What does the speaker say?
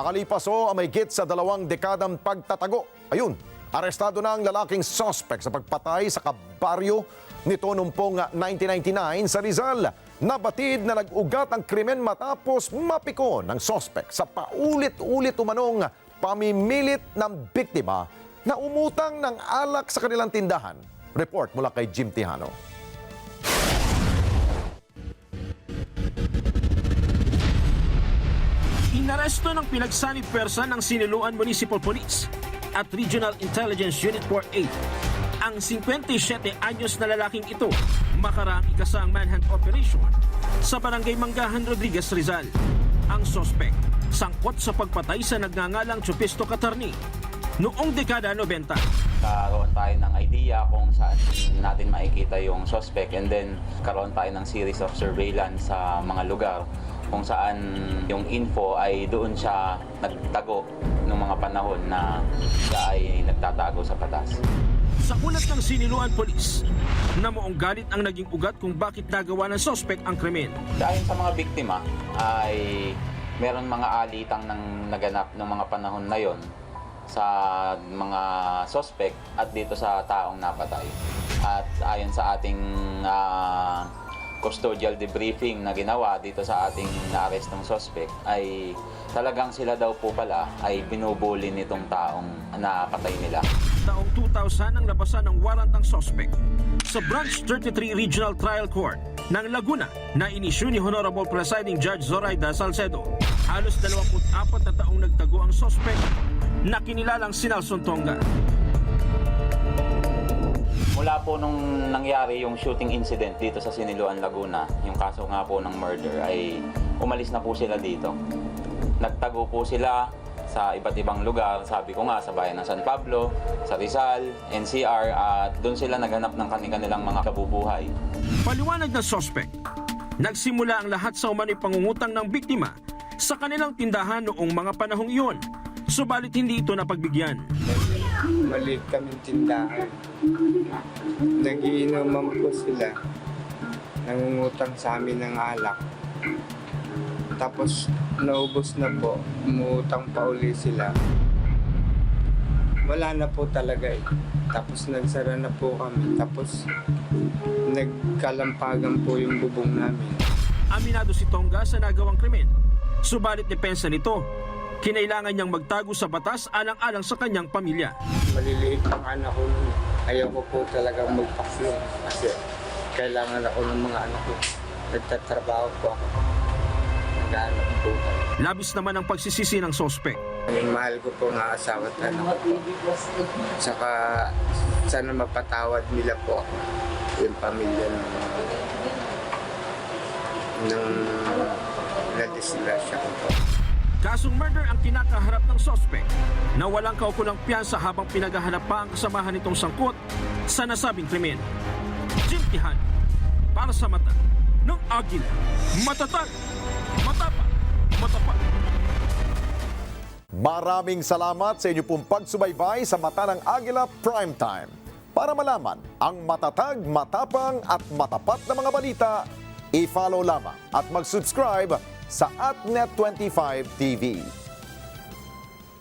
Makalipas o may git sa dalawang dekadang pagtatago. Ayun, arestado na ang lalaking suspect sa pagpatay sa kabaryo nito noong pong 1999 sa Rizal. Nabatid na nag-ugat ang krimen matapos mapiko ng suspect sa paulit-ulit umanong pamimilit ng biktima na umutang ng alak sa kanilang tindahan. Report mula kay Jim Tihano. Inaresto ng pinagsanib pwersa ng Siniluan Municipal Police at Regional Intelligence Unit 48 ang 57 anyos na lalaking ito makarang ikasang manhunt operation sa barangay Manggahan Rodriguez Rizal. Ang sospek sangkot sa pagpatay sa nagngangalang Chupisto Katarni noong dekada 90. karoon tayo ng idea kung saan natin makikita yung suspect and then karoon tayo ng series of surveillance sa mga lugar kung saan yung info ay doon siya nagtago ng mga panahon na siya ay nagtatago sa patas. Sa ulat ng Siniluan Police, na moong galit ang naging ugat kung bakit nagawa ng sospek ang krimen. Dahil sa mga biktima ay meron mga alitang ng naganap ng mga panahon na yon sa mga suspect at dito sa taong napatay. At ayon sa ating ah, custodial debriefing na ginawa dito sa ating naarestong suspect ay talagang sila daw po pala ay binubuli nitong taong napatay nila. Taong 2000 ang labasan ng warrant ang sospek sa Branch 33 Regional Trial Court ng Laguna na inisyu ni Honorable Presiding Judge Zoraida Salcedo. Halos 24 na taong nagtago ang sospek na kinilalang si Tonga. Mula po nung nangyari yung shooting incident dito sa Siniluan, Laguna, yung kaso nga po ng murder, ay umalis na po sila dito. Nagtago po sila sa iba't ibang lugar, sabi ko nga, sa bayan ng San Pablo, sa Rizal, NCR, at doon sila naghanap ng kanilang mga kabubuhay. Paliwanag ng sospek, nagsimula ang lahat sa umano'y pangungutang ng biktima sa kanilang tindahan noong mga panahong iyon. Subalit hindi ito napagbigyan. Maliit kaming tindahan. Nagiinuman po sila. Nangungutang sa amin ng alak. Tapos naubos na po, umutang pa uli sila. Wala na po talaga eh. Tapos nagsara na po kami. Tapos nagkalampagan po yung bubong namin. Aminado si Tonga sa nagawang krimen. Subalit depensa nito, kinailangan niyang magtago sa batas alang-alang sa kanyang pamilya. Maliliit ang anak ko nun. Ayaw ko po talagang magpaklo. Kasi kailangan ako ng mga anak ko. Nagtatrabaho po ako. Naghahanap po. Labis naman ang pagsisisi ng sospek. Ang mahal ko po nga asawa at anak ko. Saka sana mapatawad nila po ako. Yung pamilya ng ng nadisgrasya ko po. Kasong murder ang kinakaharap ng sospek na walang kaukulang piyansa habang pinaghahanap pa ang kasamahan nitong sangkot sa nasabing krimen. Jim Tihan, para sa mata ng Agila. Matatag, matapang, matapat. Maraming salamat sa inyo pong pagsubaybay sa Mata ng Agila Primetime. Para malaman ang matatag, matapang at matapat na mga balita, i-follow lamang at mag-subscribe sa AtNet25 TV.